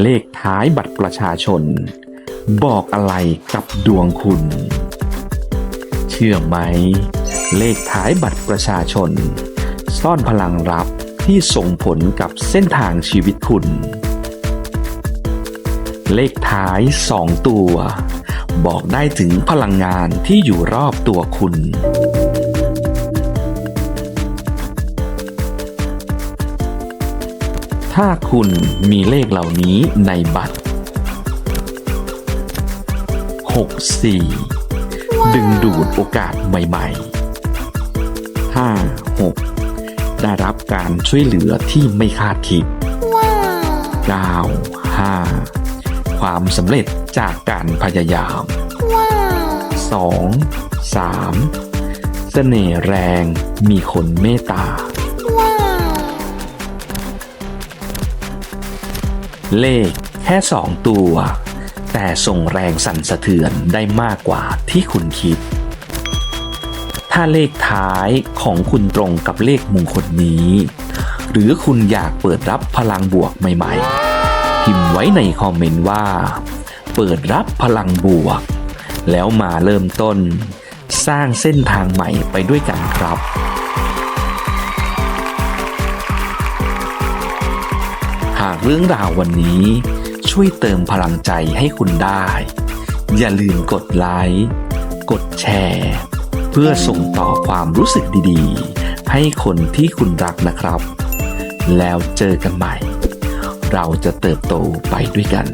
เลขท้ายบัตรประชาชน บอกอะไรกับดวงคุณ เชื่อไหม เลขท้ายบัตรประชาชน ซ่อนพลังลับที่ส่งผลกับเส้นทางชีวิตคุณ เลขท้าย2ตัว บอกได้ถึงพลังงานที่อยู่รอบตัวคุณ ถ้าคุณมีเลขเหล่านี้ในบัตร 64 ดึงดูดโอกาสใหม่ๆ 5 6 ได้รับการช่วยเหลือที่ไม่คาดคิด 9 5 ความสำเร็จจากการพยายาม 2 3 เสน่ห์แรงมีคนเมตตา เลขแค่สองตัว แต่ส่งแรงสั่นสะเทือนได้มากกว่าที่คุณคิด ถ้าเลขท้ายของคุณตรงกับเลขมงคลนี้ หรือคุณอยากเปิดรับพลังบวกใหม่ ๆ พิมพ์ไว้ในคอมเมนต์ว่า เปิดรับพลังบวก แล้วมาเริ่มต้น สร้างเส้นทางใหม่ไปด้วยกันครับ หากเรื่องราววันนี้ช่วยเติมพลังใจให้คุณได้ อย่าลืมกดไลค์ กดแชร์ เพื่อส่งต่อความรู้สึกดีๆ ให้คนที่คุณรักนะครับ แล้วเจอกันใหม่ เราจะเติบโตไปด้วยกัน